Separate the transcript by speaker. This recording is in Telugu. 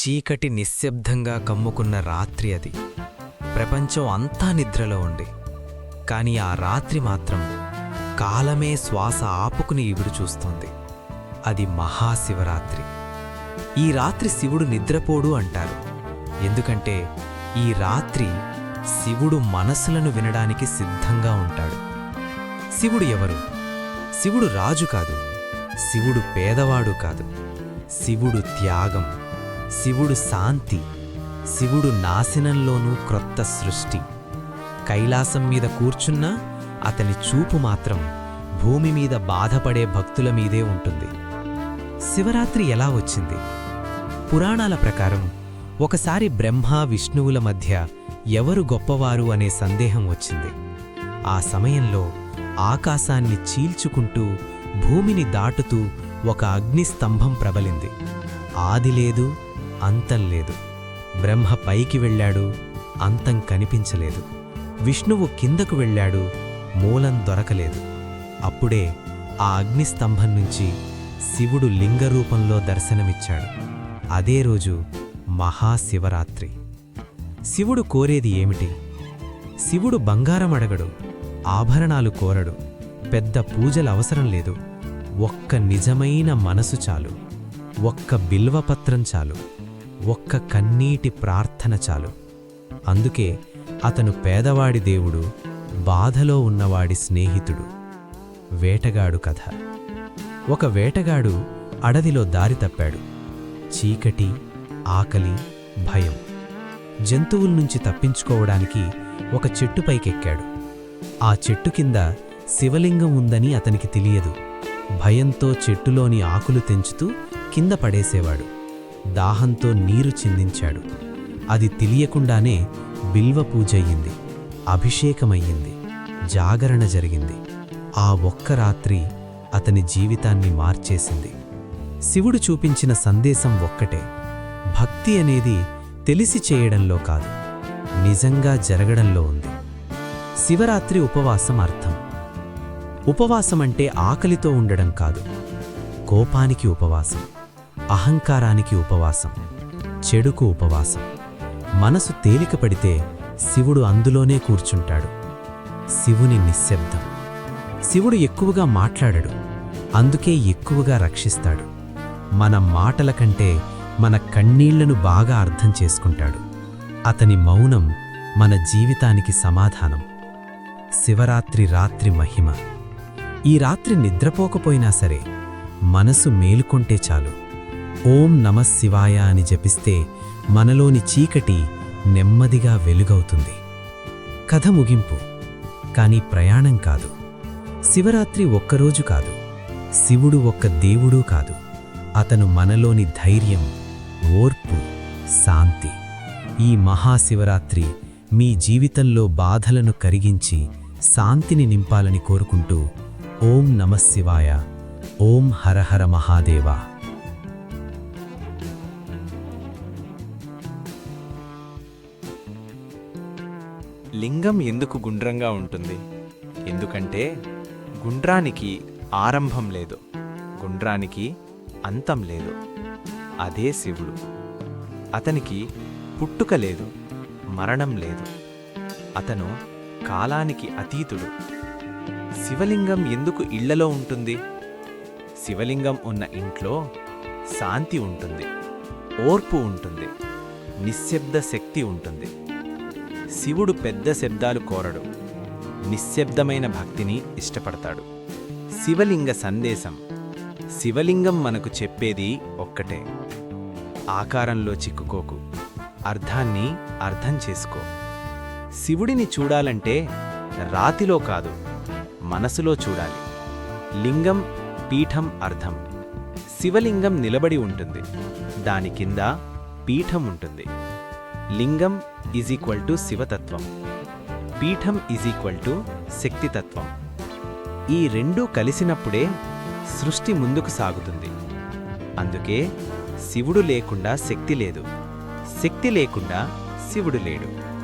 Speaker 1: చీకటి నిశ్శబ్దంగా కమ్ముకున్న రాత్రి అది. ప్రపంచం అంతా నిద్రలో ఉంది. కానీ ఆ రాత్రి మాత్రం కాలమే శ్వాస ఆపుకుని ఎదురు చూస్తోంది. అది మహాశివరాత్రి. ఈ రాత్రి శివుడు నిద్రపోడు అంటారు. ఎందుకంటే ఈ రాత్రి శివుడు మనసులను వినడానికి సిద్ధంగా ఉంటాడు. శివుడు ఎవరు? శివుడు రాజు కాదు. శివుడు పేదవాడు కాదు. శివుడు త్యాగం. శివుడు శాంతి శివుడు నాశనంలోనూ క్రొత్త సృష్టి. కైలాసం మీద కూర్చున్నా అతని చూపు మాత్రం భూమి మీద బాధపడే భక్తుల మీదే ఉంటుంది. శివరాత్రి ఎలా వచ్చింది? పురాణాల ప్రకారం ఒకసారి బ్రహ్మ విష్ణువుల మధ్య ఎవరు గొప్పవారు అనే సందేహం వచ్చింది. ఆ సమయంలో ఆకాశాన్ని చీల్చుకుంటూ భూమిని దాటుతూ ఒక అగ్నిస్తంభం ప్రబలింది. ఆది లేదు అంతం లేదు. బ్రహ్మ పైకి వెళ్ళాడు అంతం కనిపించలేదు. విష్ణువు కిందకు వెళ్ళాడు మూలం దొరకలేదు. అప్పుడే ఆ అగ్నిస్తంభం నుంచి శివుడు లింగరూపంలో దర్శనమిచ్చాడు. అదే రోజు మహాశివరాత్రి. శివుడు కోరేది ఏమిటి? శివుడు బంగారం అడగడు ఆభరణాలు కోరడు పెద్ద పూజల అవసరం లేదు. ఒక్క నిజమైన మనసు చాలు ఒక్క బిల్వపత్రం చాలు. ఒక్క కన్నీటి ప్రార్థన చాలు. అందుకే అతను పేదవాడి దేవుడు బాధలో ఉన్నవాడి స్నేహితుడు. వేటగాడు కథ. ఒక వేటగాడు అడవిలో దారి తప్పాడు. చీకటి ఆకలి భయం. జంతువుల నుంచి తప్పించుకోవడానికి ఒక చెట్టుపైకెక్కాడు ఆ చెట్టు కింద శివలింగం ఉందని అతనికి తెలియదు. భయంతో చెట్టులోని ఆకులు తెంచుతూ కింద పడేసేవాడు. దాహంతో నీరు చిందించాడు. అది తెలియకుండానే బిల్వ పూజయ్యింది అభిషేకమయ్యింది. జాగరణ జరిగింది. ఆ ఒక్క రాత్రి అతని జీవితాన్ని మార్చేసింది. శివుడు చూపించిన సందేశం ఒక్కటే. భక్తి అనేది తెలిసి చేయడంలో కాదు. నిజంగా జరగడంలో ఉంది. శివరాత్రి ఉపవాసం అర్థం. ఉపవాసం అంటే ఆకలితో ఉండడం కాదు. కోపానికి ఉపవాసం. అహంకారానికి ఉపవాసం చెడుకు ఉపవాసం. మనసు తేలిక పడితే శివుడు అందులోనే కూర్చుంటాడు. శివుని నిశ్శబ్దం. శివుడు ఎక్కువగా మాట్లాడడు. అందుకే ఎక్కువగా రక్షిస్తాడు. మన మాటల కంటే మన కన్నీళ్ళను బాగా అర్థం చేసుకుంటాడు. అతని మౌనం మన జీవితానికి సమాధానం. శివరాత్రి రాత్రి మహిమ. ఈ రాత్రి నిద్రపోకపోయినా సరే మనసు మేలుకొంటే చాలు. ఓం నమ శివాయ అని జపిస్తే మనలోని చీకటి నెమ్మదిగా వెలుగవుతుంది. కథ ముగింపు. కానీ ప్రయాణం కాదు. శివరాత్రి ఒక్కరోజు కాదు. శివుడు ఒక్క దేవుడూ కాదు. అతను మనలోని ధైర్యం ఓర్పు శాంతి. ఈ మహాశివరాత్రి మీ జీవితంలో బాధలను కరిగించి శాంతిని నింపాలని కోరుకుంటూ ఓం నమశివాయ ఓం హరహర మహాదేవా.
Speaker 2: లింగం ఎందుకు గుండ్రంగా ఉంటుంది? ఎందుకంటే గుండ్రానికి ఆరంభం లేదు గుండ్రానికి అంతం లేదు. అదే శివుడు. అతనికి పుట్టుక లేదు మరణం లేదు. అతను కాలానికి అతీతుడు. శివలింగం ఎందుకు ఇళ్ళలో ఉంటుంది? శివలింగం ఉన్న ఇంట్లో శాంతి ఉంటుంది ఓర్పు ఉంటుంది నిశ్శబ్ద శక్తి ఉంటుంది. శివుడు పెద్ద శబ్దాలు కోరడు. నిశ్శబ్దమైన భక్తిని ఇష్టపడతాడు. శివలింగ సందేశం. శివలింగం మనకు చెప్పేది ఒక్కటే. ఆకారంలో చిక్కుకోకు. అర్థాన్ని అర్థం చేసుకో. శివుడిని చూడాలంటే రాతిలో కాదు మనసులో చూడాలి. లింగం పీఠం అర్థం శివలింగం నిలబడి ఉంటుంది. దాని కింద పీఠం ఉంటుంది. లింగం ఈజ్ ఈక్వల్ టు శివతత్వం. పీఠం ఈజ్ ఈక్వల్ టు శక్తితత్వం. ఈ రెండూ కలిసినప్పుడే సృష్టి ముందుకు సాగుతుంది. అందుకే శివుడు లేకుండా శక్తి లేదు. శక్తి లేకుండా శివుడు లేడు.